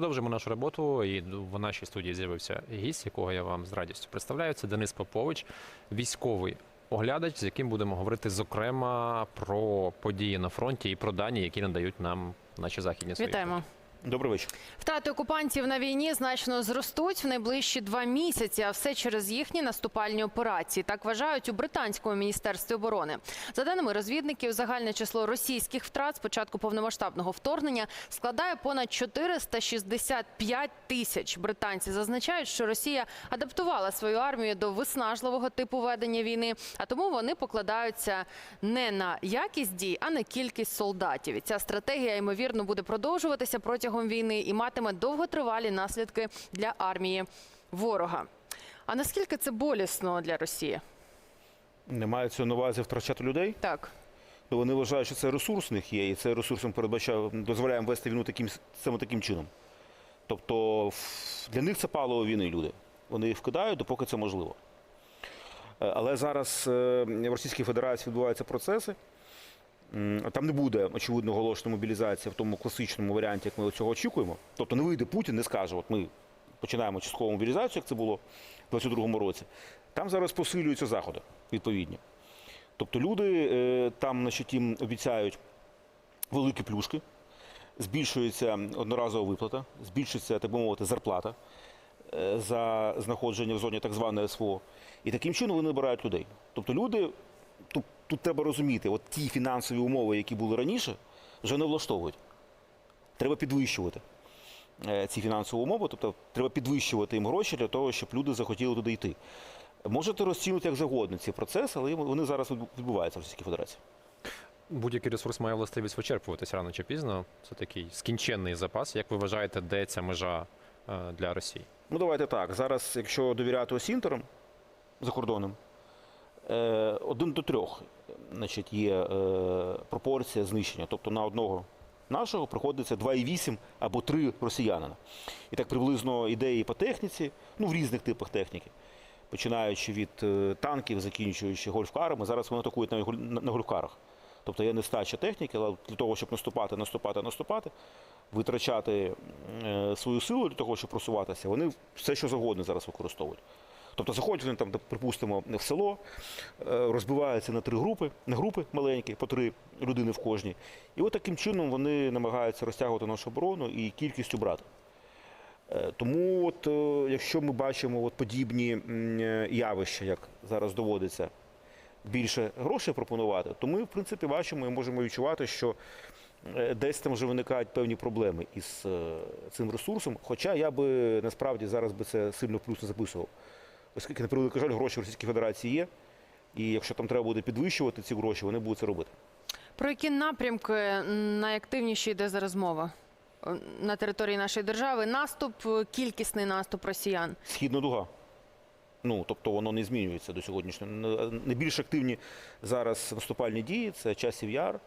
Продовжимо нашу роботу. І в нашій студії з'явився гість, якого я вам з радістю представляю. Це Денис Попович, військовий оглядач, з яким будемо говорити зокрема про події на фронті і про дані, які надають нам наші західні. Вітаємо. Добрий вечір. Втрати окупантів на війні значно зростуть в найближчі два місяці, а все через їхні наступальні операції. Так вважають у британському міністерстві оборони. За даними розвідників, загальне число російських втрат з початку повномасштабного вторгнення складає понад 465 тисяч. Британці зазначають, що Росія адаптувала свою армію до виснажливого типу ведення війни, а тому вони покладаються не на якість дій, а на кількість солдатів. І ця стратегія ймовірно буде продовжуватися протягом війни і матиме довготривалі наслідки для армії ворога. А наскільки це болісно для Росії? Не мається на увазі втрачати людей. Так. То вони вважають, що це ресурс в них є, і це ресурсом передбачає, дозволяє вести війну таким саме таким чином. Тобто для них це паливо війни люди. Вони їх вкидають, допоки це можливо. Е, Але зараз е, в Російській Федерації відбуваються процеси. Там не буде очевидно оголошена мобілізація в тому класичному варіанті, як ми цього очікуємо. Тобто не вийде Путін, не скаже, от ми починаємо часткову мобілізацію, як це було в 22-му році. Там зараз посилюються заходи відповідні. Тобто люди е, там значить, їм обіцяють великі плюшки, збільшується одноразова виплата, збільшується, так би мовити, зарплата е, за знаходження в зоні так званої СВО. І таким чином вони набирають людей. Тобто люди, тут, треба розуміти, от ті фінансові умови, які були раніше, вже не влаштовують. Треба підвищувати е, ці фінансові умови, тобто треба підвищувати їм гроші для того, щоб люди захотіли туди йти. Можете розцінити як завгодно ці процеси, але вони зараз відбуваються в Російській Федерації. Будь-який ресурс має властивість вичерпуватись рано чи пізно. Це такий скінченний запас. Як ви вважаєте, де ця межа е, для Росії? Ну, давайте так. Зараз, якщо довіряти осінтерам за кордоном, один до трьох значить, є е, пропорція знищення. Тобто на одного нашого приходиться 2,8 або 3 росіянина. І так приблизно ідеї по техніці, ну в різних типах техніки. Починаючи від е, танків, закінчуючи гольфкарами, зараз вони атакують на гольфкарах. Тобто є нестача техніки, але для того, щоб наступати, наступати, наступати, витрачати е, свою силу для того, щоб просуватися, вони все, що завгодно зараз використовують. Тобто заходять вони там, припустимо, в село, е, розбиваються на три групи, на групи маленькі, по три людини в кожній. І от таким чином вони намагаються розтягувати нашу оборону і кількістю брати. Е, Тому, от, е, якщо ми бачимо от подібні явища, як зараз доводиться більше грошей пропонувати, то ми, в принципі, бачимо і можемо відчувати, що десь там вже виникають певні проблеми із цим ресурсом. Хоча я би насправді зараз би це сильно плюс не записував. Оскільки, на превеликий жаль, гроші в Російській Федерації є, і якщо там треба буде підвищувати ці гроші, вони будуть це робити. Про які напрямки найактивніші йде зараз мова Е, на території нашої держави? Наступ, е, кількісний наступ росіян. Східна дуга. Ну, тобто воно не змінюється до сьогоднішнього. Найбільш активні зараз наступальні дії це часів яр,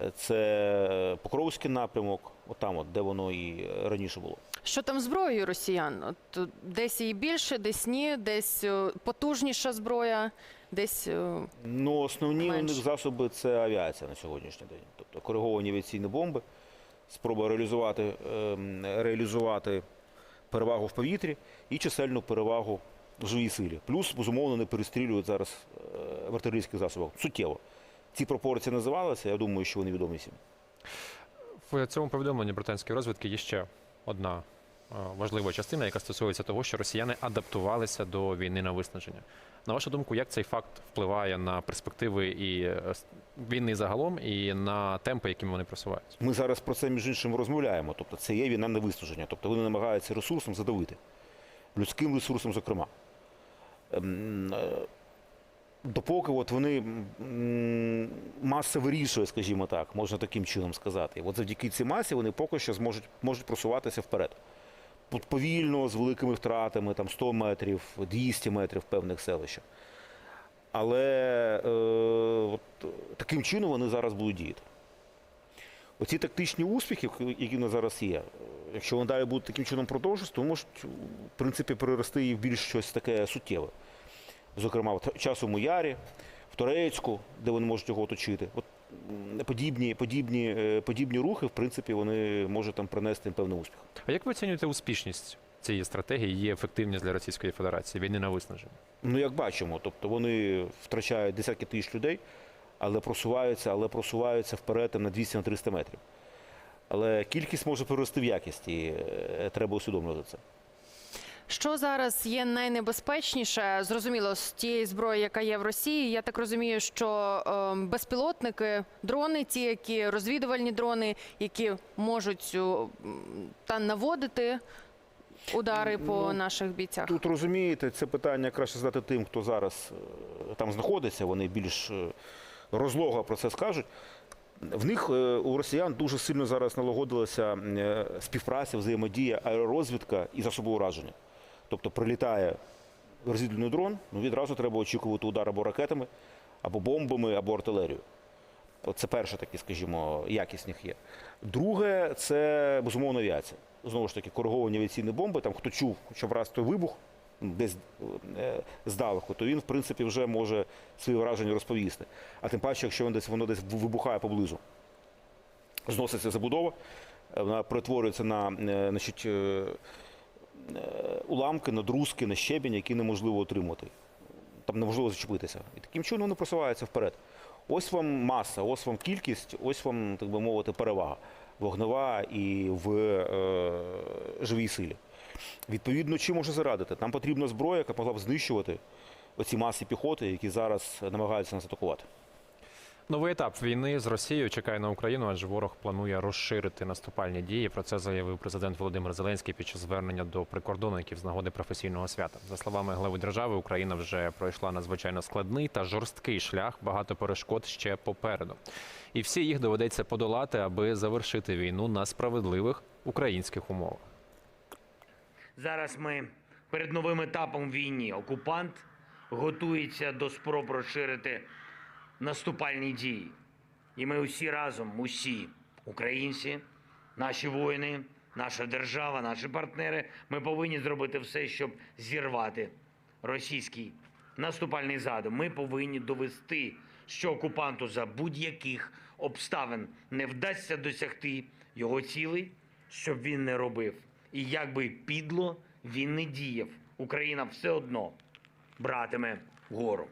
е, це Покровський напрямок, отам, от, де воно і раніше було. Що там зброєю росіян? От е, десь її більше, десь ні, десь е, потужніша зброя, десь е, Ну, основні у них засоби це авіація на сьогоднішній день. Тобто кориговані авіаційні бомби, спроба реалізувати, ем, реалізувати перевагу в повітрі і чисельну перевагу в живій силі. Плюс, безумовно, не перестрілюють зараз в артилерійських засобах. Суттєво. Ці пропорції називалися, я думаю, що вони відомі всім. В цьому повідомленні британської розвідки є ще одна важлива частина, яка стосується того, що росіяни адаптувалися до війни на виснаження. На вашу думку, як цей факт впливає на перспективи і е, війни загалом, і на темпи, якими вони просуваються? Ми зараз про це між іншим розмовляємо. Тобто це є війна на виснаження. Тобто вони намагаються ресурсом задавити. Людським ресурсом, зокрема. Ем, е, Допоки от вони маса вирішує, скажімо так, можна таким чином сказати. От завдяки цій масі вони поки що зможуть можуть просуватися вперед. Повільно, з великими втратами, там 100 метрів, 200 метрів в певних селищах. Але е, от, таким чином вони зараз будуть діяти. Оці тактичні успіхи, які в нас зараз є, якщо вони далі будуть таким чином продовжуватися, то можуть, в принципі, перерости і в більш щось таке суттєве. Зокрема, в часовому ярі, в Торецьку, де вони можуть його оточити. От подібні, подібні, е, подібні рухи, в принципі, вони можуть там принести певний успіх. А як ви оцінюєте успішність цієї стратегії, її ефективність для Російської Федерації, війни на виснаження? Ну, як бачимо, тобто вони втрачають десятки тисяч людей, але просуваються, але просуваються вперед на 200-300 метрів. Але кількість може перерости в якість, і е, треба усвідомлювати це. Що зараз є найнебезпечніше? Зрозуміло, з тієї зброї, яка є в Росії. Я так розумію, що е, безпілотники, дрони, ті, які розвідувальні дрони, які можуть о, та наводити удари по Ну, наших бійцях. Тут розумієте, це питання краще задати тим, хто зараз е, там знаходиться. Вони більш е, розлого про це скажуть. В них е, у росіян дуже сильно зараз налагодилася е, співпраця, взаємодія, аеророзвідка і засоби ураження. Тобто прилітає розвідувальний дрон, ну відразу треба очікувати удар або ракетами, або бомбами, або артилерією. Це перше таке, скажімо, якість в є. Друге, це безумовно авіація. Знову ж таки, кориговані авіаційні бомби. Там хто чув, хоча б раз той вибух десь е, здалеку, то він, в принципі, вже може свої враження розповісти. А тим паче, якщо воно десь воно десь вибухає поблизу, зноситься забудова, е, вона перетворюється на е, значить, уламки, на друзки, на щебінь, які неможливо отримати. Там неможливо зачепитися. І таким чином вони просуваються вперед. Ось вам маса, ось вам кількість, ось вам, так би мовити, перевага вогнева і в е, живій силі. Відповідно, чим може зарадити? Нам потрібна зброя, яка могла б знищувати оці маси піхоти, які зараз намагаються нас атакувати. Новий етап війни з Росією чекає на Україну, адже ворог планує розширити наступальні дії. Про це заявив президент Володимир Зеленський під час звернення до прикордонників з нагоди професійного свята. За словами глави держави, Україна вже пройшла надзвичайно складний та жорсткий шлях. Багато перешкод ще попереду. І всі їх доведеться подолати, аби завершити війну на справедливих українських умовах. Зараз ми перед новим етапом війни. Окупант готується до спроб розширити наступальні дії. І ми усі разом, усі українці, наші воїни, наша держава, наші партнери, ми повинні зробити все, щоб зірвати російський наступальний задум. Ми повинні довести, що окупанту за будь-яких обставин не вдасться досягти його цілей, щоб він не робив. І як би підло він не діяв, Україна все одно братиме гору.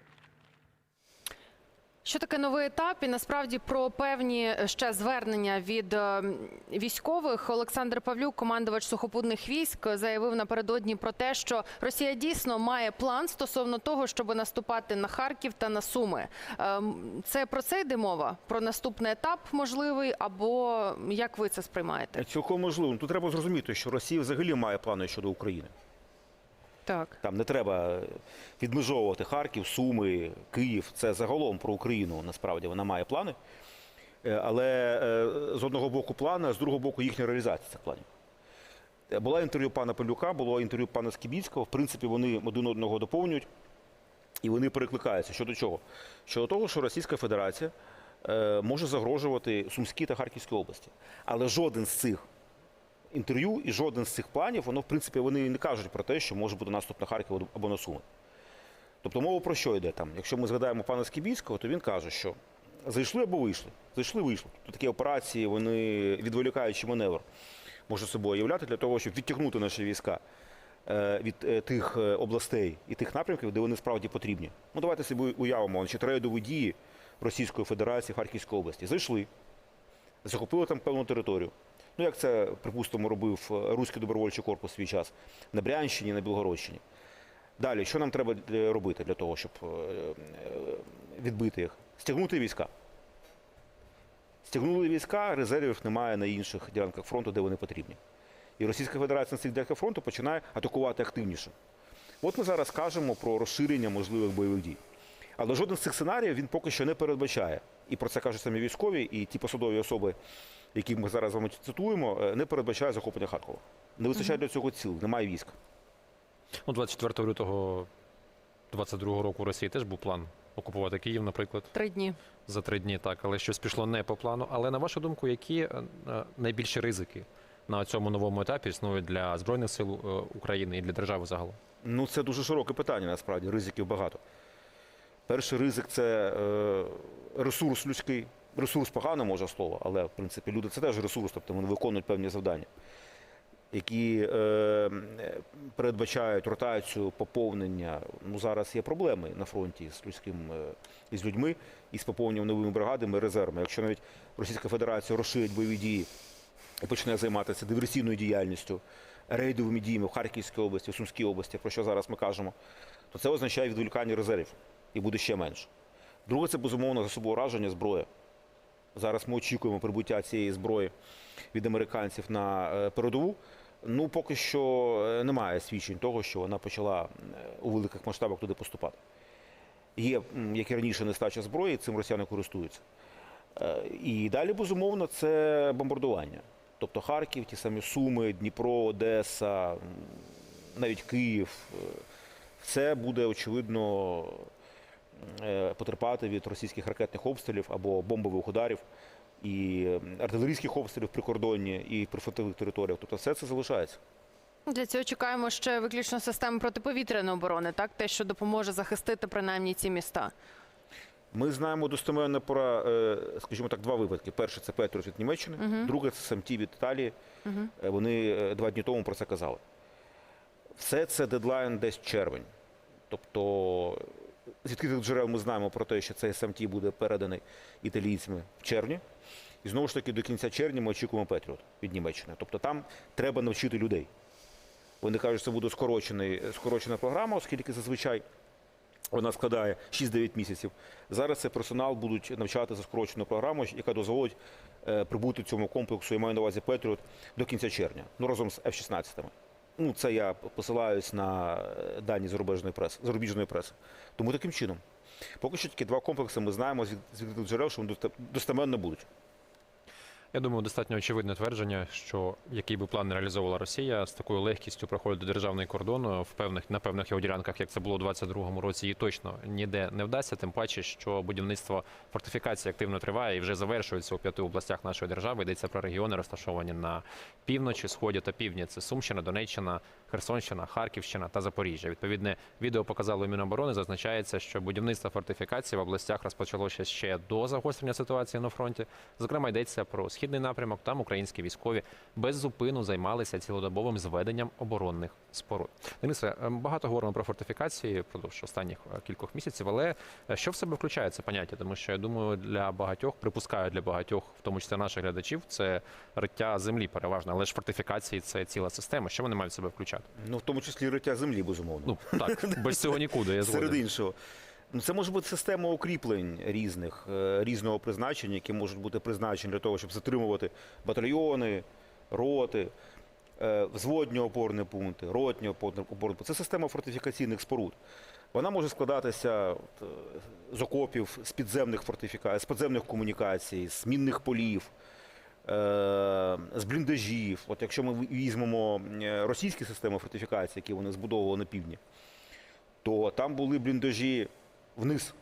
Що таке новий етап? І насправді про певні е, ще звернення від е, військових Олександр Павлюк, командувач сухопутних військ, заявив напередодні про те, що Росія дійсно має план стосовно того, щоб наступати на Харків та на Суми. Ем, Це про це йде мова? Про наступний етап можливий, або як ви це сприймаєте? Цілком можливо. Ну, Тут треба зрозуміти, що Росія взагалі має плани щодо України. Так. Там не треба відмежовувати Харків, Суми, Київ. Це загалом про Україну. Насправді вона має плани. Е, Але е, з одного боку плани, а з другого боку їхня реалізація цих планів. Е, Була інтерв'ю пана Павлюка, було інтерв'ю пана Скібіцького. В принципі, вони один одного доповнюють і вони перекликаються. Щодо чого? Щодо того, що Російська Федерація може загрожувати Сумській та Харківській області. Але жоден з цих інтерв'ю і жоден з цих планів, воно, в принципі, вони не кажуть про те, що може бути наступ на Харків або на Суми. Тобто мова про що йде там? Якщо ми згадаємо пана Скібійського, то він каже, що зайшли або вийшли. Зайшли, вийшли. Тобто такі операції, вони відволікаючи маневр, може собою являти для того, щоб відтягнути наші війська е, від е, тих е, областей і тих напрямків, де вони справді потрібні. Ну давайте собі уявимо, значить, рейдові дії Російської Федерації в Харківській області. Зайшли, захопили там певну територію. Ну, як це, припустимо, робив е, Руський добровольчий корпус свій час на Брянщині, на Білгородщині. Далі, що нам треба е, робити для того, щоб е, відбити їх? Стягнути війська. Стягнули війська, резервів немає на інших ділянках фронту, де вони потрібні. І Російська Федерація на цих ділянках фронту починає атакувати активніше. От ми зараз кажемо про розширення можливих бойових дій. Але жоден з цих сценаріїв він поки що не передбачає. І про це кажуть самі військові, і ті посадові особи, які ми зараз з вами цитуємо, е, не передбачає захоплення Харкова. Не вистачає для цього сил, немає військ. Ну, 24 лютого 22 року у Росії теж був план окупувати Київ, наприклад. Три дні. за три дні, так, але щось пішло не по плану. Але на вашу думку, які е, е, найбільші ризики на цьому новому етапі існують для Збройних сил України і для держави загалом? Ну, це дуже широке питання, насправді, ризиків багато. Перший ризик це е, ресурс людський. ресурс погано може слово, але в принципі люди це теж ресурс, тобто вони виконують певні завдання, які е, передбачають ротацію, поповнення. Ну зараз є проблеми на фронті з людським е, із людьми і з поповненням новими бригадами, резервами. Якщо навіть Російська Федерація розширить бойові дії і почне займатися диверсійною діяльністю, рейдовими діями в Харківській області, в Сумській області, про що зараз ми кажемо, то це означає відволікання резервів і буде ще менше. Друге, це безумовно засобове ураження зброя. Зараз ми очікуємо прибуття цієї зброї від американців на е, передову. Ну, поки що е, немає свідчень того, що вона почала е, у великих масштабах туди поступати. Є, як і раніше, нестача зброї, цим росіяни користуються. І далі, безумовно, це бомбардування. Тобто Харків, ті самі Суми, Дніпро, Одеса, навіть Київ. е, Все буде, очевидно, потерпати від російських ракетних обстрілів або бомбових ударів, і е, артилерійських обстрілів при кордоні і при фронтових територіях. Тобто все це залишається. Для цього чекаємо ще виключно системи протиповітряної оборони, так те, що допоможе захистити принаймні ці міста. Ми знаємо достеменно про, е, скажімо так, два випадки. Перший це Петрос від Німеччини, друге це Самті від Італії. Е, Вони е, два дні тому про це казали. Все це дедлайн десь червень. Тобто з відкритих джерел ми знаємо про те, що цей СМТ буде переданий італійцями в червні. І знову ж таки до кінця червня ми очікуємо Петріот від Німеччини. Тобто там треба навчити людей. Вони кажуть, що це буде скорочений, скорочена програма, оскільки зазвичай вона складає 6-9 місяців. Зараз цей персонал будуть навчати за скороченою програмою, яка дозволить е, прибути цьому комплексу, я маю на увазі Петріот, до кінця червня, ну разом з F-16. Ну, це я посилаюсь на е, дані зарубіжної преси, зарубіжної преси. Тому таким чином. Поки що тільки два комплекси ми знаємо з відкритих джерел, що вони достеменно будуть. Я думаю, достатньо очевидне твердження, що який би план не реалізовувала Росія, з такою легкістю проходить до державний кордон в певних на певних його ділянках, як це було у 22-му році, їй точно ніде не вдасться. Тим паче, що будівництво фортифікації активно триває і вже завершується у п'яти областях нашої держави. Йдеться про регіони, розташовані на півночі, сході та півдні. Це Сумщина, Донеччина, Херсонщина, Харківщина та Запоріжжя. Відповідне відео показало Міноборони. Зазначається, що будівництво фортифікацій в областях розпочалося ще до загострення ситуації на фронті. Зокрема, йдеться про східний напрямок. Там українські військові без зупину займалися цілодобовим зведенням оборонних споруд. Денисе, ем, багато говоримо про фортифікації впродовж останніх е, кількох місяців, але е, що в себе включає це поняття? Тому що я думаю, для багатьох припускаю для багатьох, в тому числі наших глядачів, це риття землі переважно, але ж фортифікації це ціла система. Що вони мають в себе включати? Ну, в тому числі риття землі, безумовно. Ну так, без цього нікуди. Я Серед іншого. Ну, це може бути система укріплень різних, е, різного призначення, які можуть бути призначені для того, щоб затримувати батальйони, роти, е, взводні опорні пункти, ротні опорні пункти. Це система фортифікаційних споруд. Вона може складатися е, з окопів, з підземних фортифікацій, з підземних комунікацій, з мінних полів, з бліндажів. От якщо ми візьмемо російські системи фортифікації, які вони збудовували на півдні, то там були бліндажі вниз.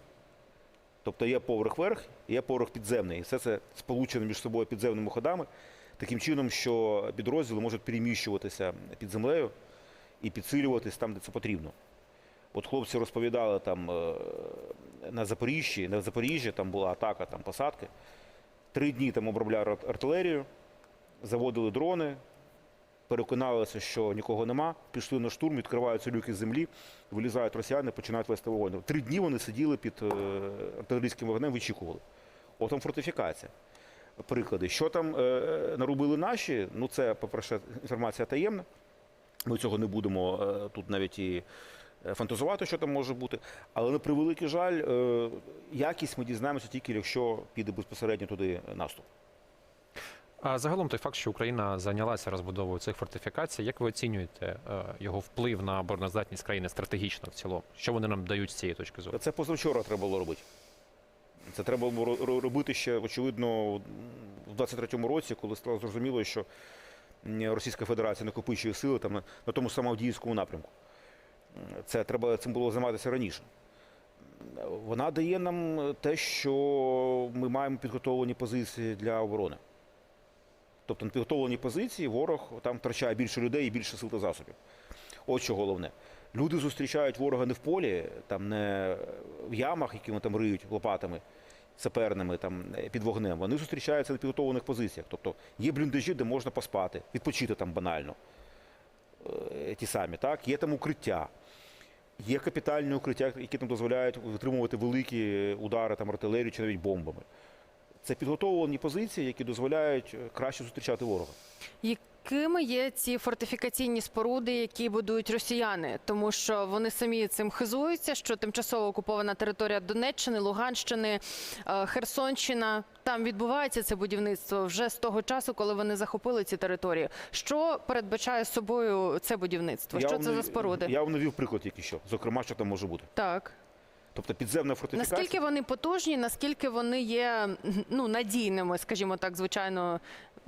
Тобто є поверх верх, є поверх підземний. І все це сполучено між собою підземними ходами, таким чином, що підрозділи можуть переміщуватися під землею і підсилюватись там, де це потрібно. От хлопці розповідали там е, на Запоріжжі, на Запоріжжі там була атака, там посадки. Три дні там обробляли артилерію, заводили дрони, переконалися, що нікого нема, пішли на штурм, відкриваються люки з землі, вилізають росіяни, починають вести вогонь. Три дні вони сиділи під е, артилерійським вогнем, вичікували. От там фортифікація. Приклади. Що там е, наробили наші? Ну, це, по-перше, інформація таємна. Ми цього не будемо е, тут навіть і фантазувати, що там може бути. Але на превеликий жаль, якість ми дізнаємося тільки, якщо піде безпосередньо туди наступ. А загалом той факт, що Україна зайнялася розбудовою цих фортифікацій, як ви оцінюєте е, його вплив на обороноздатність країни стратегічно в цілому? Що вони нам дають з цієї точки зору? Це позавчора треба було робити. Це треба було ро- ро- робити ще, очевидно, в 23-му році, коли стало зрозуміло, що Російська Федерація накопичує сили там на, тому самому напрямку. Це треба цим було займатися раніше. Вона дає нам те, що ми маємо підготовлені позиції для оборони. Тобто на підготовлені позиції ворог там втрачає більше людей і більше сил та засобів. От що головне. Люди зустрічають ворога не в полі, там не в ямах, які вони там риють лопатами, саперними там е, під вогнем, вони зустрічаються на підготовлених позиціях. Тобто є бліндажі, де можна поспати, відпочити там банально. Е, Ті самі, так? Є там укриття. Є капітальні укриття, які там дозволяють витримувати великі удари там, артилерії чи навіть бомбами. Це підготовлені позиції, які дозволяють е, краще зустрічати ворога. Якими є ці фортифікаційні споруди, які будують росіяни? Тому що вони самі цим хизуються, що тимчасово окупована територія Донеччини, Луганщини, е, Херсонщина. Там відбувається це будівництво вже з того часу, коли вони захопили ці території. Що передбачає собою це будівництво? Я Що вам це за споруди? Я вам навів приклад тільки що. Зокрема, що там може бути. Так. Тобто підземна фортифікація. Наскільки вони потужні, наскільки вони є ну, надійними, скажімо так, звичайно,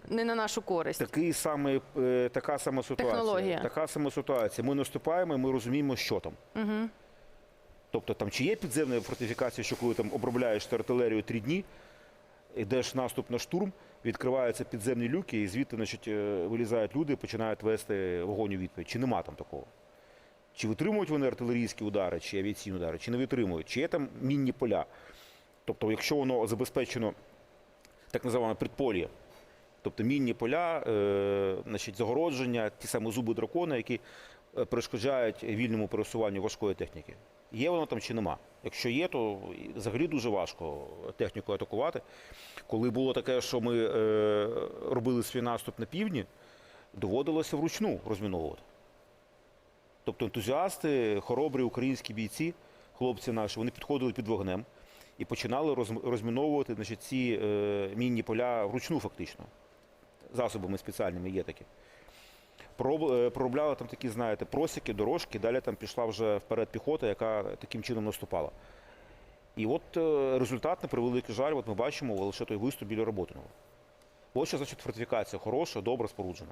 не на нашу користь. Такий самий, е, така сама ситуація. Технологія. Така сама ситуація. Ми наступаємо, і ми розуміємо, що там. Угу. Тобто там чи є підземна фортифікація, що коли там обробляєш артилерію три дні, йдеш наступ на штурм, відкриваються підземні люки, і звідти значить, е, вилізають люди і починають вести вогонь у відповідь. Чи нема там такого? Чи витримують вони артилерійські удари, чи авіаційні удари, чи не витримують, чи є там мінні поля. Тобто, якщо воно забезпечено так називаємо предполі, тобто мінні поля, е, значить, загородження, ті самі зуби дракона, які е, перешкоджають вільному пересуванню важкої техніки. Є воно там чи нема? Якщо є, то взагалі дуже важко техніку атакувати. Коли було таке, що ми е, робили свій наступ на півдні, доводилося вручну розміновувати. Тобто ентузіасти, хоробрі українські бійці, хлопці наші, вони підходили під вогнем і починали розміновувати значить, ці е, мінні поля вручну фактично. Засобами спеціальними є такі. Е, Проробляли там такі, знаєте, просіки, дорожки, далі там пішла вже вперед піхота, яка таким чином наступала. І от е, результат, на превеликий жаль, от ми бачимо лише той виступ біля Роботиного. Ось що значить фортифікація хороша, добре споруджена.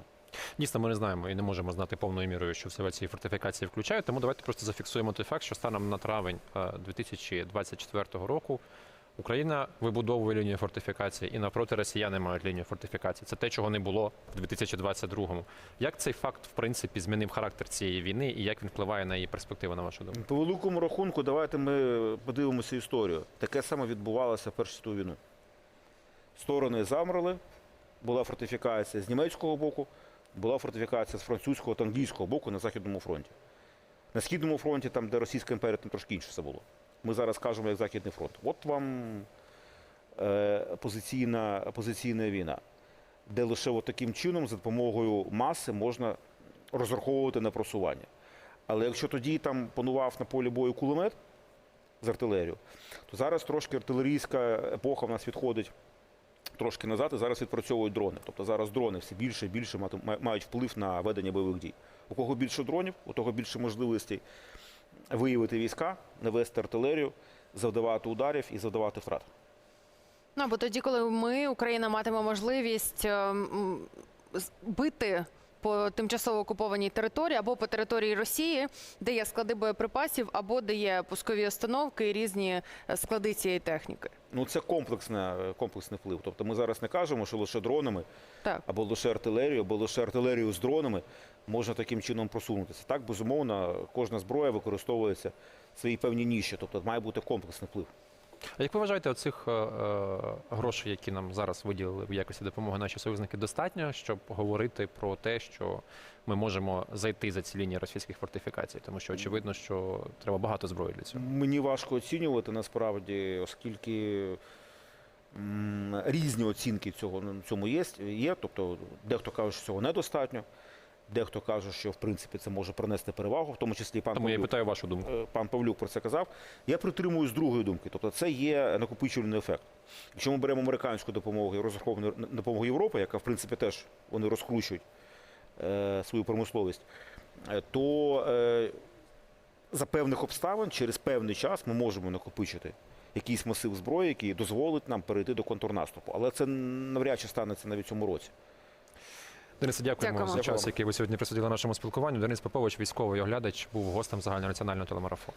Дійсно, ми не знаємо і не можемо знати повною мірою, що в себе ці фортифікації включають. Тому давайте просто зафіксуємо той факт, що станом на травень е, 2024 року Україна вибудовує лінію фортифікації і навпроти росіяни мають лінію фортифікації. Це те, чого не було в 2022-му. Як цей факт в принципі змінив характер цієї війни і як він впливає на її перспективи, на вашу думку? По великому рахунку, давайте ми подивимося історію. Таке саме відбувалося в Першу світову війну. Сторони замерли, була фортифікація з німецького боку, була фортифікація з французького та англійського боку на Західному фронті. На Східному фронті, там, де Російська імперія, там трошки інше все було. Ми зараз кажемо як Західний фронт. От вам е, позиційна, позиційна війна, де лише от таким чином, за допомогою маси, можна розраховувати на просування. Але якщо тоді там панував на полі бою кулемет з артилерією, то зараз трошки артилерійська епоха в нас відходить трошки назад, і зараз відпрацьовують дрони. Тобто зараз дрони все більше і більше мають вплив на ведення бойових дій. У кого більше дронів, у того більше можливостей виявити війська, навести артилерію, завдавати ударів і завдавати втрат. Ну, бо тоді, коли ми, Україна, матиме можливість е, м, з- бити по тимчасово окупованій території або по території Росії, де є склади боєприпасів, або де є пускові установки і різні е, склади цієї техніки. Ну це комплексне, комплексний вплив. Тобто ми зараз не кажемо, що лише дронами Так. або лише артилерію, або лише артилерію з дронами можна таким чином просунутися. Так, безумовно, кожна зброя використовується в своїй певній ніші, тобто має бути комплексний вплив. А як ви вважаєте, оцих е, е, грошей, які нам зараз виділили в якості допомоги наші союзники, достатньо, щоб говорити про те, що ми можемо зайти за ці лінії російських фортифікацій? Тому що очевидно, що треба багато зброї для цього. Мені важко оцінювати насправді, оскільки різні оцінки цього цьому є. є. Тобто, дехто каже, що цього недостатньо, дехто каже, що в принципі це може принести перевагу, в тому числі пан Тому я питаю вашу думку. Е, Пан Павлюк про це казав. Я притримуюсь другої думки. Тобто, це є накопичувальний ефект. Якщо ми беремо американську допомогу і розраховану допомогу Європи, яка в принципі теж вони розкручують е, свою промисловість, е, то е, за певних обставин через певний час ми можемо накопичити якийсь масив зброї, який дозволить нам перейти до контрнаступу. Але це навряд чи станеться навіть цьому році. Денисе, дякуємо Дякуємо. за час, який ви сьогодні присудили нашому спілкуванню. Денис Попович, військовий оглядач, був гостем загальнонаціонального телемарафону.